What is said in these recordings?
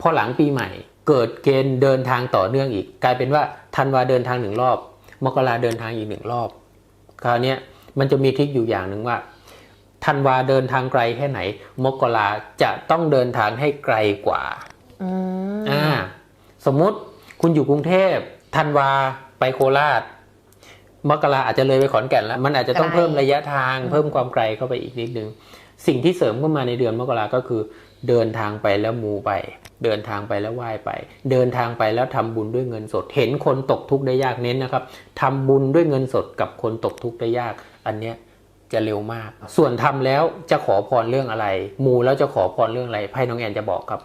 พอหลังปีใหม่ เกิดเกณฑ์เดินทางต่อเนื่องอีก กลายเป็นว่าธันวาเดินทางหนึ่งรอบ มกราเดินทางอีกหนึ่งรอบ คราวเนี้ยมันจะมีทริคอยู่อย่างหนึ่งว่าธันวาเดินทางไกลแค่ไหน มกราจะต้องเดินทางให้ไกลกว่าอืมอ่า สมมุติคุณอยู่กรุงเทพธันวาไปโคราช มกราอาจจะเลยไปขอนแก่นแล้ว มันอาจจะต้องเพิ่มระยะทาง เพิ่มความไกลเข้าไปอีกนิดนึง สิ่งที่เสริมเข้ามาในเดือนมกราก็คือ เดินทางไปแล้วมูไป เดินทางไปแล้วไหว้ไป เดินทางไปแล้วทำบุญด้วยเงินสด เห็นคนตกทุกข์ได้ยากเน้นนะครับทำบุญด้วยเงินสดกับคนตกทุกข์ได้ยาก อันเนี้ยจะเร็วมาก ส่วนทำแล้วจะขอพรเรื่องอะไร มูแล้วจะขอพรเรื่องอะไรไพ่น้องแอนจะบอกครับ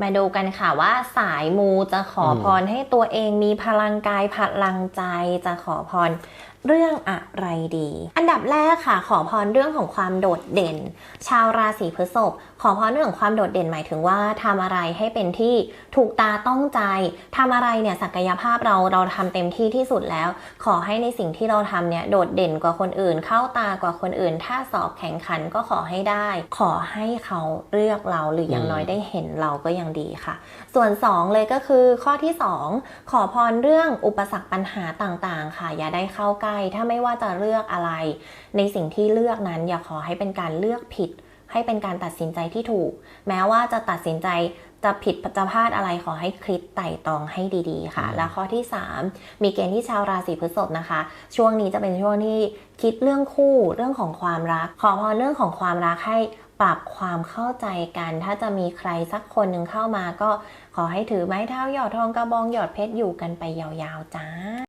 มาดูกันค่ะว่าสายมูจะขอพรให้ตัวเองมีพลังกายพลังใจจะขอพร เรื่องอะไรดี อันดับแรกค่ะ ขอพรเรื่องของความโดดเด่น ชาวราศีพฤษภขอพรเรื่องของความโดดเด่นหมายถึงว่าทำอะไรให้เป็นที่ถูกตาต้องใจทำอะไรเนี่ยศักยภาพเราเราทำเต็มที่ที่สุดแล้ว ขอให้ในสิ่งที่เราทำเนี่ยโดดเด่นกว่าคนอื่น เข้าตากว่าคนอื่น ถ้าสอบแข่งขันก็ขอให้ได้ ขอให้เขาเลือกเราหรืออย่างอืมน้อยได้เห็นเราก็ยังดีค่ะ ส่วน 2 เลยก็คือข้อที่ 2 ขอพรเรื่องอุปสรรคปัญหาต่างๆ ค่ะอย่าได้เข้าใกล้ถ้าไม่ว่าจะเลือกอะไร ในสิ่งที่เลือกนั้นอย่าขอให้เป็นการเลือกผิด ให้เป็นการตัดสินใจที่ถูก แม้ว่าจะตัดสินใจจะผิดจะพลาดอะไรขอให้คิดไต่ตองให้ดีๆ ค่ะอืมและข้อที่ 3 มีเกณฑ์ที่ชาวราศีพฤษภนะคะ ช่วงนี้จะเป็นช่วงที่คิดเรื่องคู่เรื่องของความรัก ขอพรเรื่องของความรักให้ปรับความเข้าใจกัน ถ้าจะมีใครสักคนหนึ่งเข้ามาก็ขอให้ถือไม้เท้าหยอดทองกระบองหยอดเพชรอยู่กันไปยาวๆจ้า